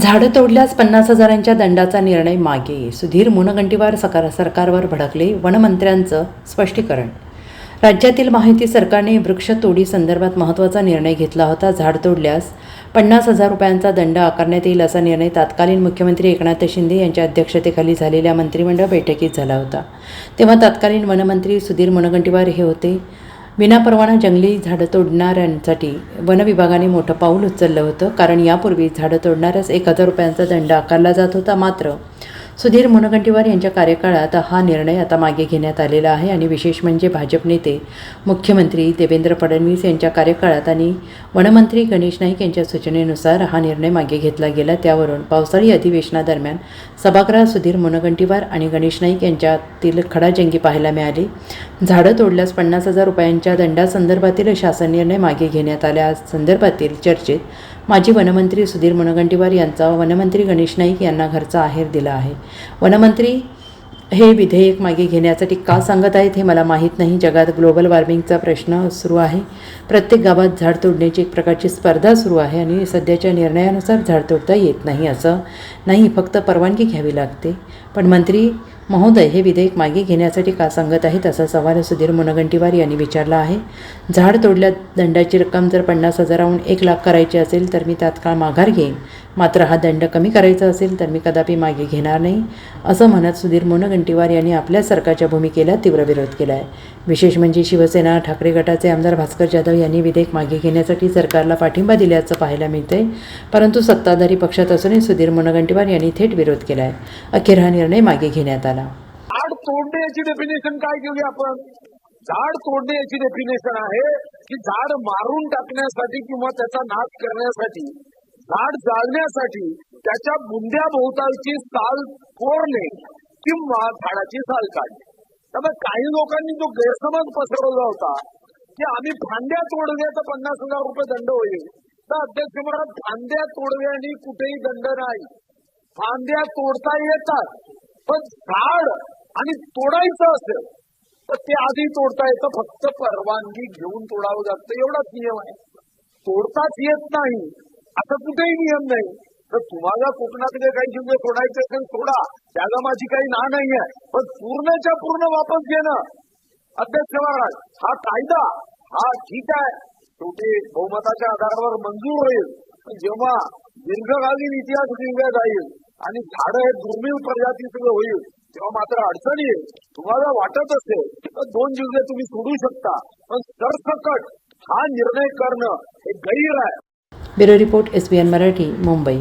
झाडं तोडल्यास पन्नास हजारांच्या दंडाचा निर्णय मागे. सुधीर मुनगंटीवार सकार सरकारवर भडकले वनमंत्र्यांचं स्पष्टीकरण. राज्यातील माहिती सरकारने वृक्षतोडी संदर्भात महत्त्वाचा निर्णय घेतला होता. झाड तोडल्यास पन्नास हजार रुपयांचा दंड आकारण्यात येईल असा निर्णय तात्कालीन मुख्यमंत्री एकनाथ शिंदे यांच्या अध्यक्षतेखाली झालेल्या मंत्रिमंडळ बैठकीत झाला होता. तेव्हा तत्कालीन वनमंत्री सुधीर मुनगंटीवार हे होते. विनापरवाना जंगली झाडं तोडणाऱ्यांसाठी वन विभागाने मोठं पाऊल उचललं होतं. कारण यापूर्वी झाडं तोडणाऱ्यास एक हजार रुपयांचा दंड आकारला जात होता मात्र सुधीर मुनगंटीवार यांच्या कार्यकाळात हा निर्णय आता मागे घेण्यात आलेला आहे आणि विशेष म्हणजे भाजप नेते मुख्यमंत्री देवेंद्र फडणवीस यांच्या कार्यकाळात आणि वनमंत्री गणेश नाईक यांच्या सूचनेनुसार हा निर्णय मागे घेतला गेला. त्यावरून पावसाळी अधिवेशनादरम्यान सभागृहात सुधीर मुनगंटीवार आणि गणेश नाईक यांच्यातील खडाजंगी पाहायला मिळाली. झाडं तोडल्यास पन्नास हजार रुपयांच्या दंडासंदर्भातील शासन निर्णय मागे घेण्यात आल्या संदर्भातील चर्चेत माजी वनमंत्री सुधीर मुनगंटीवार यांचा वनमंत्री गणेश नाईक यांना घरचा आहेर दिला आहे. वनमंत्री हे विधेयक मागे घेण्यासाठी का सांगत आहेत हे मला माहीत नाही. जगात ग्लोबल वॉर्मिंगचा प्रश्न सुरू आहे. प्रत्येक गावात झाड तोडण्याची एक प्रकारची स्पर्धा सुरू आहे आणि सध्याच्या निर्णयानुसार झाड तोडता येत नाही असं नाही. फक्त परवानगी घ्यावी लागते. पण मंत्री महोदय हे विधेयक मागे घेण्यासाठी का सांगत आहेत असा सवाल सुधीर मुनगंटीवार यांनी विचारला आहे. झाड तोडल्या दंडाची रक्कम जर पन्नास हजाराहून एक लाख करायची असेल तर मी तात्काळ माघार घेईन. मात्र हा दंड कमी करायचा असेल तर मी कदापि मागे घेणार नाही असं म्हणत सुधीर मुनगंटीवार यांनी आपल्या सरकारच्या भूमिकेला तीव्र विरोध केला आहे विशेष म्हणजे शिवसेना ठाकरे गटाचे आमदार भास्कर जाधव यांनी विधेयक मागे घेण्यासाठी सरकारला पाठिंबा दिल्याचं पाहायला मिळतंय. परंतु सत्ताधारी पक्षात असूनही सुधीर मुनगंटीवार यांनी थेट विरोध केला आहे अखेर हा निर्णय मागे घेण्यात आला. तोडणे याची डेफिनेशन काय घेऊया आपण? झाड तोडणे याची डेफिनेशन आहे की झाड मारून टाकण्यासाठी किंवा त्याचा नाश करण्यासाठी झाड जाळण्यासाठी त्याच्या बुंद्या भोवतालची साल कोरणे किंवा झाडाची साल काढणे त्यामुळे काही लोकांनी जो गैरसमज पसरवला होता की आम्ही फांद्या तोडल्या तर पन्नास हजार रुपये दंड होईल. तर अध्यक्ष म्हणत फांद्या तोडल्याने कुठेही दंड नाही. फांद्या तोडता येतात पण झाड आणि तोडायचं असेल तर ते आधी तोडता येतं. फक्त परवानगी घेऊन तोडावं लागतं. एवढाच नियम आहे. तोडताच येत नाही. असं कुठेही नियम नाही. तर तुम्हाला कोकणातले काही जिल्हे तोडायचे असेल तोडा. त्याला माझी काही ना नाही आहे पण पूर्णच्या पूर्ण वापस घेणं. अध्यक्ष महाराज हा कायदा हा ठीक आहे. शेवटी बहुमताच्या आधारावर मंजूर होईल. पण जेव्हा दीर्घकालीन इतिहास लिहिला जाईल आणि झाडं हे दुर्मिळ प्रजातीचं होईल तेव्हा मात्र अडचणी येईल. तुम्हाला वाटत असेल तर दोन जिल्हे तुम्ही सोडू शकता पण सरसकट हा निर्णय करणं हे गैर आहे. Bureau report S B N Marathi Mumbai.